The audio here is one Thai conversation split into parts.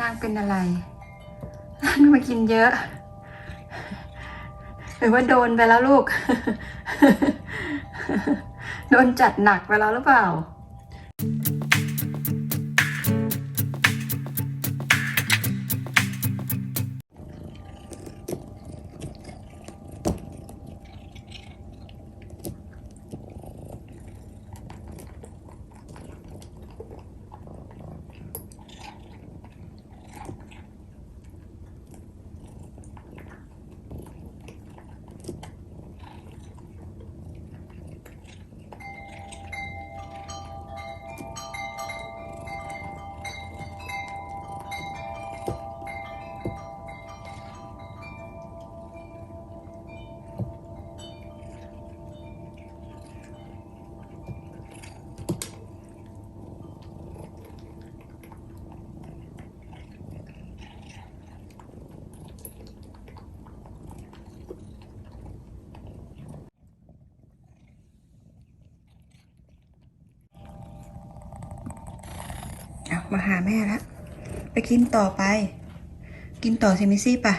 นางเป็นอะไรนางมากินเยอะ หรือว่าโดนไปแล้วลูก โดนจัดหนักไปแล้วหรือเปล่า มาหาแม่แล้วไปกินต่อไป กินต่อสิมิซี่ปะ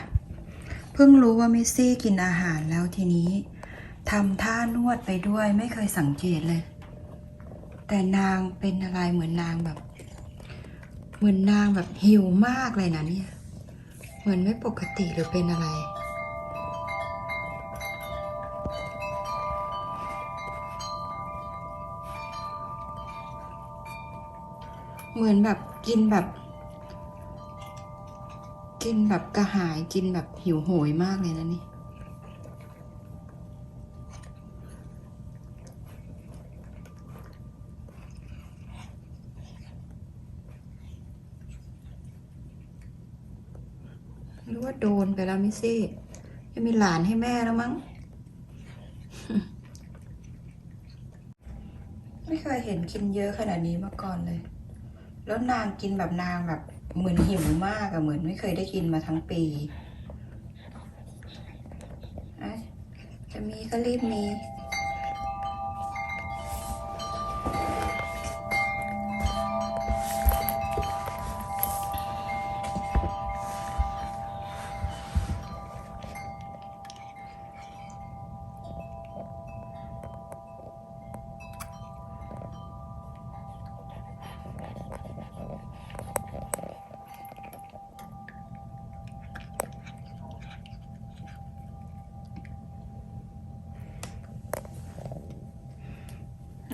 เพิ่งรู้ว่ามิซี่กินอาหารแล้วทีนี้ทำท่านวดไปด้วยไม่เคยสังเกตเลย แต่นางเป็นอะไรเหมือนนางแบบ เหมือนนางแบบหิวมากเลยนะเนี่ย เหมือนไม่ปกติหรือเป็นอะไร เหมือนแบบกินแบบ กินแบบกระหายกินแบบหิวโหยมากเลยนะนี่หรือว่าโดนไปแล้วมิซี่จะมีหลานให้แม่แล้วมั้ง ไม่เคยเห็นกินเยอะขนาดนี้มาก่อนเลย แล้วนางกินแบบนางแบบเหมือนหิวมากอะเหมือนไม่เคยได้กินมาทั้งปีจะมีก็รีบมี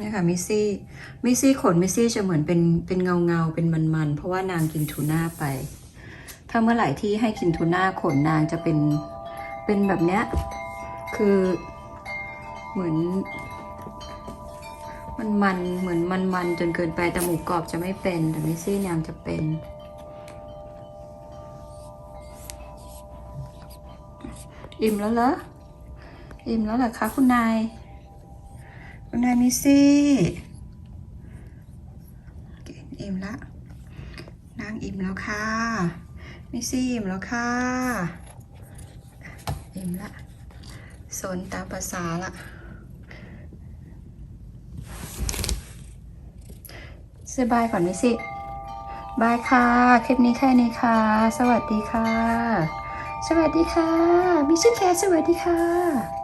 นี่ยค่ะมิซี่มิซี่ขนมิซี่จะเหมือนเป็นเป็นเงาเงาเป็นมันมันๆเพราะว่านางกินทูน่าไป ถ้าเมื่อไหร่ที่ให้กินทูน่าขนนางจะเป็นเป็นแบบเนี้ยคือเหมือน มันมันเหมือนมันมันจนเกินไปแต่หมูกรอบจะไม่เป็นแต่มิซี่นางจะเป็นอิ่มแล้วเหรอ อิ่มแล้วเหรอคะคุณนาย คุณนายมิซี่กินอิ่มละนางอิ่มแล้วค่ะมิสซี่อิ่มแล้วค่ะ อิ่มละสนตามภาษาละสบายก่อนมิสซี่บายค่ะ คลิปนี้แค่นี้ค่ะ สวัสดีค่ะ สวัสดีค่ะมิสซี่แคสวัสดีค่ะ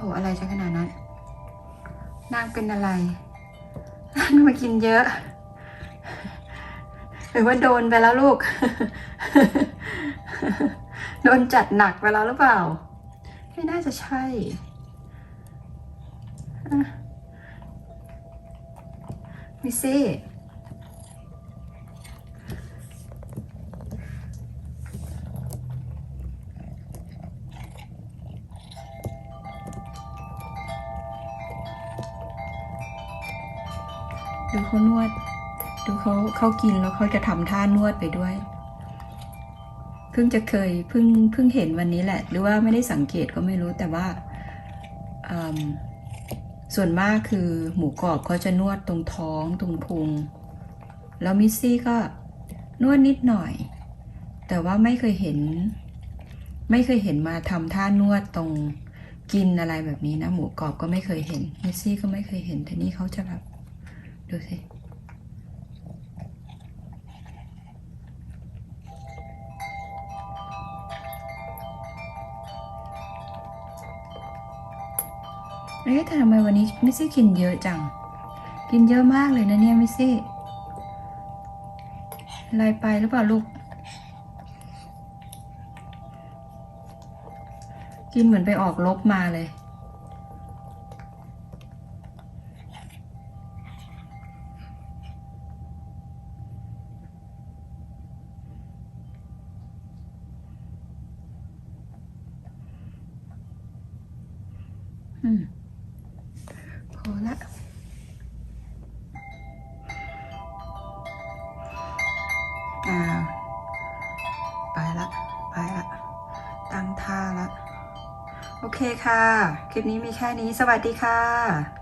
โอ้โหอะไรจะขนาดนั้น นางเป็นอะไรนางมากินเยอะ หรือว่าโดนไปแล้วลูก โดนจัดหนักไปแล้วหรือเปล่า ไม่น่าจะใช่มิซี่ ดูเขานวด ดูเขาเขากินแล้วเขาจะทำท่านวดไปด้วย เพิ่งจะเคยเพิ่งเพิ่งเห็นวันนี้แหละ หรือว่าไม่ได้สังเกตก็ไม่รู้แต่ว่าส่วนมากคือหมูกรอบเขาจะนวดตรงท้องตรงพุง แล้วมิสซี่ก็นวดนิดหน่อย แต่ว่าไม่เคยเห็น ไม่เคยเห็นมาทำท่านวดตรงกินอะไรแบบนี้นะ หมูกรอบก็ไม่เคยเห็นมิสซี่ก็ไม่เคยเห็นแต่นี่เขาจะแบบ ดูสิ เอ๊ะทำไมวันนี้ไม่ซี่กินเยอะจัง กินเยอะมากเลยนะเนี่ยไม่ซี่ลายไปหรือเปล่าลูก กินเหมือนไปออกลบมาเลย อืมพอละอ่าไปละ ไปละ ตั้งท่าละ โอเคค่ะ คลิปนี้มีแค่นี้ สวัสดีค่ะ